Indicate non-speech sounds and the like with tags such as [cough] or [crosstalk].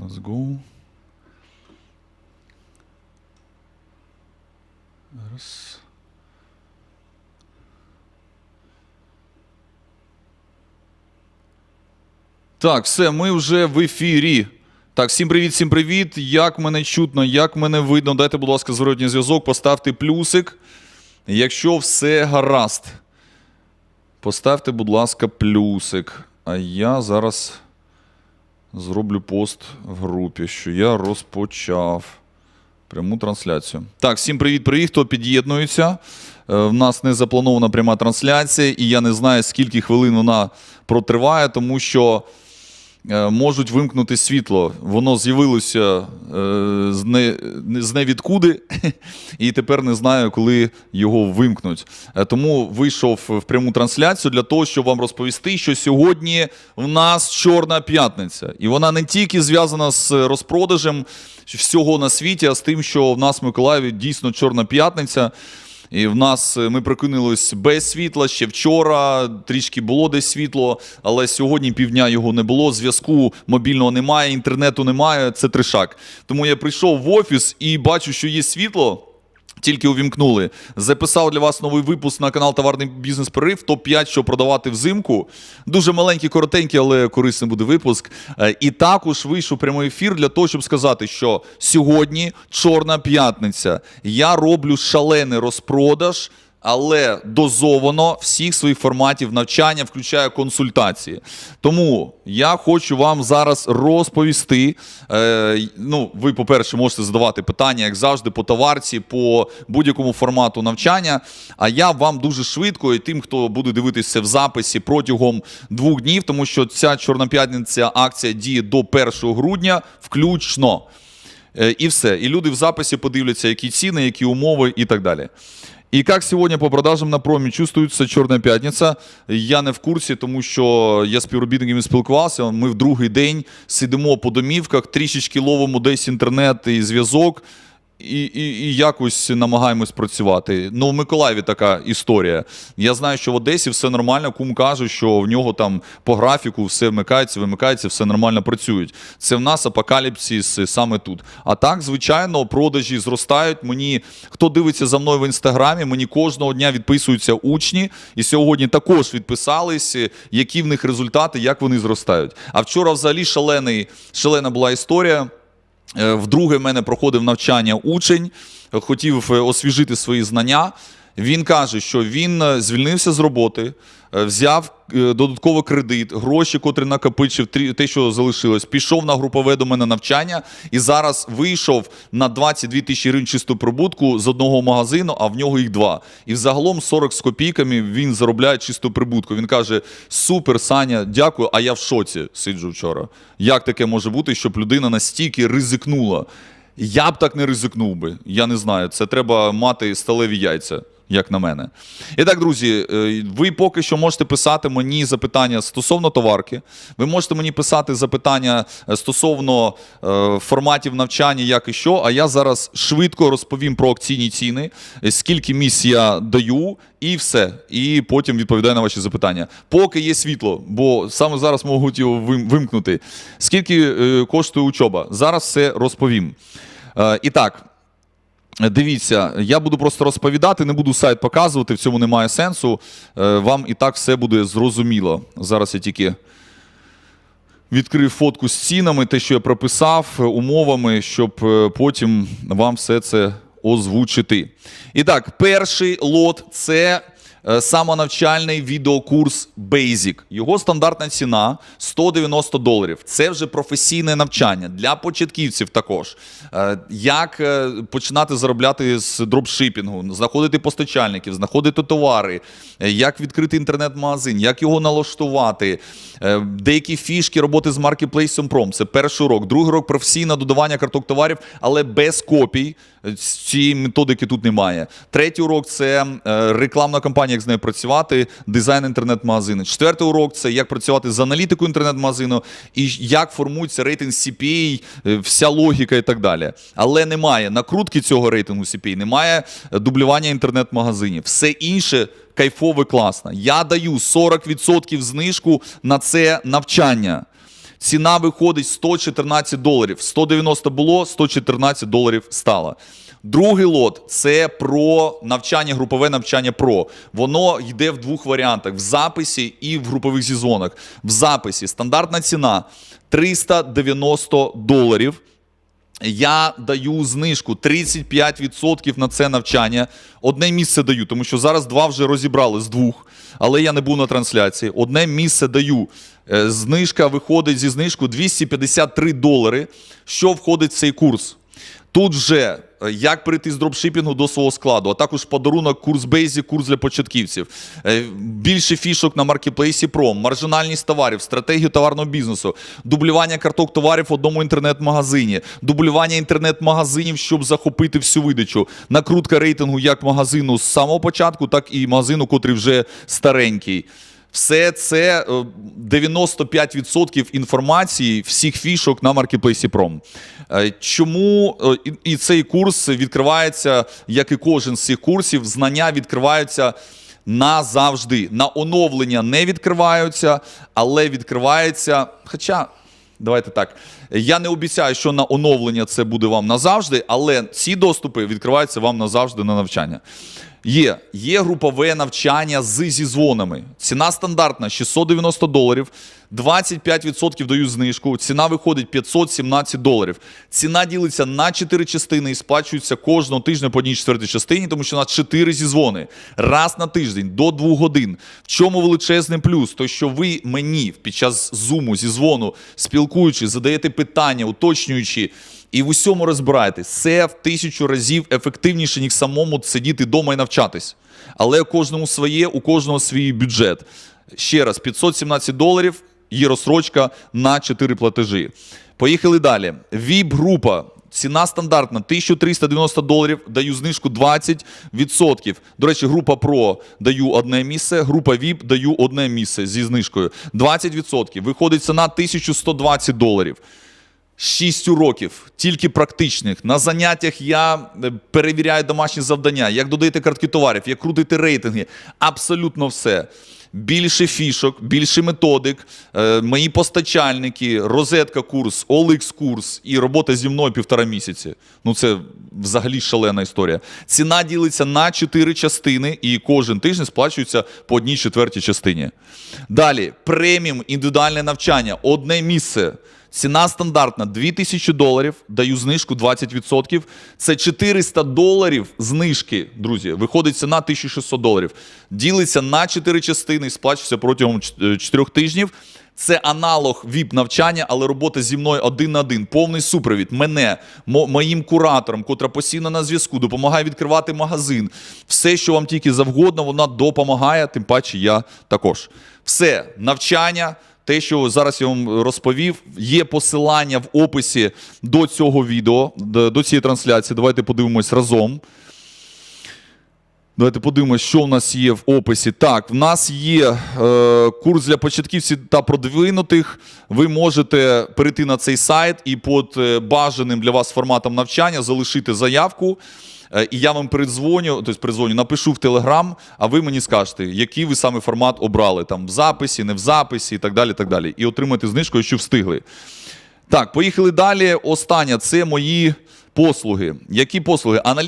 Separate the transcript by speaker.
Speaker 1: Let's go. Раз. Так, все, ми вже в ефірі. Так, всім привіт, всім привіт. Як мене чутно, як мене видно. Дайте, будь ласка, зворотній зв'язок, поставте плюсик. Якщо все гаразд. Поставте, будь ласка, плюсик. А я зараз зроблю пост в групі, що я розпочав пряму трансляцію. Так, всім привіт-привіт, хто під'єднується. Е, В нас не запланована пряма трансляція, і я не знаю, скільки хвилин вона протриває, тому що можуть вимкнути світло. Воно з'явилося е, з, не, з невідкуди, [laughs] і тепер не знаю, коли його вимкнуть. Е, Тому вийшов в пряму трансляцію для того, щоб вам розповісти, що сьогодні в нас Чорна п'ятниця. І вона не тільки зв'язана з розпродажем всього на світі, а з тим, що в нас в Миколаєві дійсно Чорна п'ятниця. І в нас е, ми прокинулись без світла ще вчора. Трішки було десь світло, але сьогодні півдня його не було. Зв'язку мобільного немає, інтернету немає. Це тришак. Тому я прийшов в офіс і бачу, що є світло. Тільки увімкнули. Записав для вас новий випуск на канал Товарний бізнес Прорив, Топ-5, що продавати взимку. Дуже маленький, коротенький, але корисний буде випуск. Е, І також вийшов прямий ефір для того, щоб сказати, що сьогодні чорна п'ятниця. Я роблю шалений розпродаж. Але дозовано всіх своїх форматів навчання, включає консультації. Тому я хочу вам зараз розповісти. Е, ну, ви, по-перше, можете задавати питання, як завжди, по товарці, по будь-якому формату навчання. А я вам дуже швидко і тим, хто буде дивитися в записі протягом двох днів, тому що ця чорна п'ятниця акція діє до 1 грудня, включно. Е, І все. І люди в записі подивляться, які ціни, які умови і так далі. И як сьогодні по продажам на промі чувствується Чорна п'ятниця? Я не в курсі, тому що я з співробітниками спілкувався. Ми в другий день сидимо по домівках, трішечки ловимо десь інтернет і зв'язок. І, і, і якось намагаємось працювати. Ну, в Миколаєві така історія. Я знаю, що в Одесі все нормально. Кум каже, що в нього там по графіку все вмикається, вимикається, все нормально працюють. Це в нас апокаліпсис саме тут. А так, звичайно, продажі зростають. Мені хто дивиться за мною в інстаграмі, мені кожного дня відписуються учні, і сьогодні також відписались, які в них результати, як вони зростають. А вчора, взагалі, шалений, шалена була історія. Е, Вдруге в мене проходив навчання учень, хотів е, освіжити свої знання. Він каже, що він е, звільнився з роботи, е, взяв е, додатковий кредит, гроші, котрі накопичив, те, що залишилось, пішов на групове до мене навчання і зараз вийшов на 22 тисячі гривень чисту прибутку з одного магазину, а в нього їх два. І взагалом 40 з копійками він заробляє чисту прибутку. Він каже: Супер, Саня, дякую. А я в шоці сиджу вчора. Як таке може бути, щоб людина настільки ризикнула? Я б так не ризикнув би. Я не знаю. Це треба мати сталеві яйця, як на мене. І так, друзі, е, ви поки що можете писати мені запитання стосовно товарки. Ви можете мені писати запитання е, стосовно е, форматів навчання, як і що. А я зараз швидко розповім про акційні ціни, скільки місць я даю, і все. І потім відповідаю на ваші запитання. Поки є світло, бо саме зараз можуть його вимкнути. Скільки коштує учоба? Зараз все розповім. І так. Дивіться, я буду просто розповідати, не буду сайт показувати, в цьому немає сенсу. Е, Вам і так все буде зрозуміло. Зараз я тільки відкрив фотку з цінами, те, що я прописав, е, умовами, щоб е, потім вам все це озвучити. І так, перший лот це самонавчальний відеокурс Basic. Його стандартна ціна 190 доларів. Це вже професійне навчання для початківців також. Е, Як е, починати заробляти з дропшипінгу, знаходити постачальників, знаходити товари, е, як відкрити інтернет-магазин, як його налаштувати, е, деякі фішки роботи з маркетплейсом Пром. Це перший урок. Другий урок професійне додавання карток товарів, але без копій. Е, Цієї методики тут немає. Третій урок це е, рекламна кампанія, як з нею працювати, дизайн інтернет-магазину. Четвертий урок це як працювати з аналітикою інтернет-магазину і як формується рейтинг CPA, е, вся логіка і так далі. Але немає накрутки цього рейтингу CPA, немає е, дублювання інтернет-магазинів. Все інше. Кайфово, класно. Я даю 40% знижку на це навчання. Ціна виходить 114 доларів. 190 було, 114 доларів стало. Другий лот це про навчання, групове навчання про. Воно йде в двох варіантах: в записі і в групових зізонах. В записі стандартна ціна 390 доларів. Я даю знижку 35% на це навчання. Одне місце даю, тому що зараз два вже розібрали з двох, але я не був на трансляції. Одне місце даю. Е, Знижка виходить зі знижку 253 долари. Що входить в цей курс? Тут вже як перейти з дропшипінгу до свого складу, а також подарунок курс Basic, курс для початківців. Е, Більше фішок на маркетплейсі Pro, маржинальність товарів, стратегію товарного бізнесу, дублювання карток товарів в одному інтернет-магазині, дублювання інтернет-магазинів, щоб захопити всю видачу, накрутка рейтингу як магазину з самого початку, так і магазину, котрий вже старенький. Все це е, 95% інформації всіх фішок на маркетплейсі. Е, Чому е, і цей курс відкривається, як і кожен з цих курсів, знання відкриваються назавжди. На оновлення не відкриваються, але відкривається. Хоча. Давайте так. Я не обіцяю, що на оновлення це буде вам назавжди, але ці доступи відкриваються вам назавжди на навчання. Є, є групове навчання з зізвонами. Ціна стандартна 690 доларів, 25% дають знижку. Ціна виходить 517 доларів. Ціна ділиться на 4 частини і сплачується кожного тижня по одній четвертій частині, тому що у нас 4 зізвони. Раз на тиждень до 2 годин. В чому величезний плюс? То, що ви мені під час зуму, зі дзвону зізвону, спілкуючи, задаєте питання, уточнюючи. І в усьому розбираєтесь. Це в тисячу разів ефективніше, ніж самому сидіти вдома і навчатись. Але кожному своє, у кожного свій бюджет. Ще раз, 517 доларів є розсрочка на 4 платежі. Поїхали далі. ВІП-група. Ціна стандартна 1390 доларів, даю знижку 20%. До речі, група Pro даю одне місце, група VIP даю одне місце зі знижкою. 20%. Виходить ціна 1120 доларів. 6 уроків, тільки практичних. На заняттях я е, перевіряю домашні завдання, як додаєте картки товарів, як крутите рейтинги. Абсолютно все. Більше фішок, більше методик, е, мої постачальники, розетка курс, OLX курс і робота зі мною півтора місяці. Ну це взагалі шалена історія. Ціна ділиться на 4 частини, і кожен тиждень сплачується по одній четвертій частині. Далі преміум індивідуальне навчання, одне місце. Ціна стандартна 2000 доларів, даю знижку 20%. Це 400 доларів знижки, друзі. Виходить ціна 1600 доларів. Ділиться на 4 частини, сплачується протягом 4 тижнів. Це аналог vip навчання, але робота зі мною один на один. Повний супровід. Мене, мо- моїм куратором, котра постійно на зв'язку, допомагає відкривати магазин. Все, що вам тільки завгодно, вона допомагає, тим паче я також. Все, навчання. Те, що зараз я вам розповів, є посилання в описі до цього відео, до цієї трансляції. Давайте подивимось разом. Давайте подивимось, що в нас є в описі. Так, в нас є е, курс для початківців та продвинутих. Ви можете перейти на цей сайт і під е, бажаним для вас форматом навчання залишити заявку. Е, І я вам передзвоню, тобто передзвоню, напишу в Телеграм, а ви мені скажете, який ви саме формат обрали, там в записі, не в записі і так далі. так далі. І отримати знижку, якщо встигли. Так, поїхали далі. Остання це мої послуги. Які послуги? Аналітика.